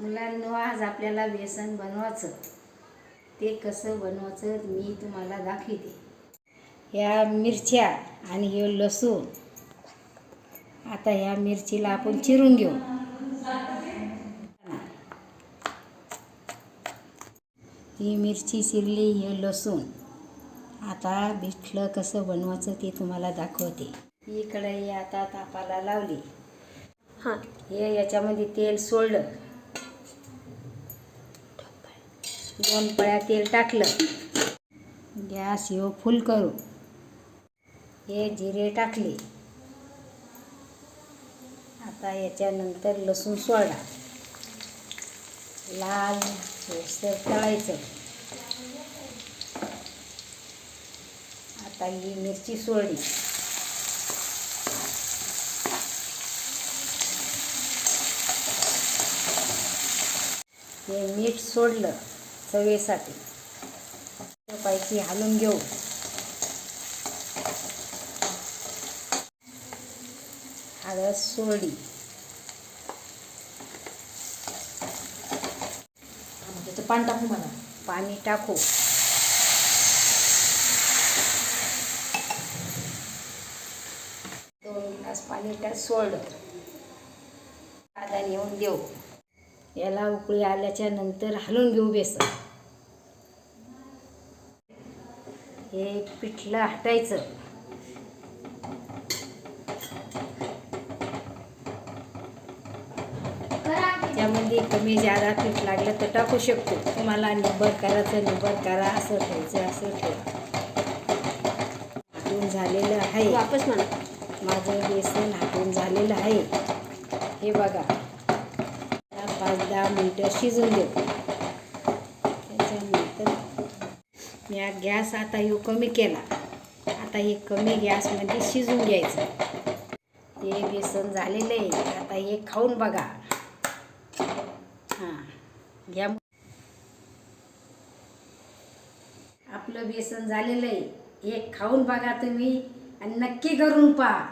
मुलांनो आज आपल्याला बेसन बनवायचं. ते कसं बनवायचं मी तुम्हाला दाखवते. ह्या मिरच्या आणि हे लसूण. आता ह्या मिरचीला आपण चिरून घेऊ. ही मिरची चिरली हे लसूण. आता बिठलं कसं बनवायचं ते तुम्हाला दाखवते. ही कढई आता तापाला लावली. हां. हे याच्यामध्ये तेल सोडलं. दोन पळ्या तेल टाकलं. गॅस येऊ फुल करू. हे जिरे टाकले. आता याच्यानंतर लसूण सोडा. लाल होसर तळायचं. आता ही मिरची सोडली. हे मीठ सोडलं. चवीसाठी. पैकी हालून घेऊ. हळद सोडली त्याचं पान टाकू मला पाणी टाकू. दोन ग्लास पाणी टाक सोडलं आधा नेऊन देऊ. याला उकळी आल्याच्यानंतर हलवून घेऊ बेसन. हे पिठलं हटायचं. त्यामध्ये कमी जादा पीठ लागलं तर टाकू शकतो. तुम्हाला निबर करायचं निबर करा असं ठेवायचं असं ठेवा. हाटून झालेलं आहे. वापस म्हणा. माझं बेसन हाटून झालेलं आहे. हे बघा. पाच दहा मिनटं शिजून देऊ. त्याच्यानंतर मी गॅस आता हे कमी केला. आता हे कमी गॅसमध्ये शिजून घ्यायचं. हे बेसन झालेलं आहे. आता हे खाऊन बघा. हां घ्या. आपलं बेसन झालेलं आहे. हे खाऊन बघा तुम्ही आणि नक्की करून पहा.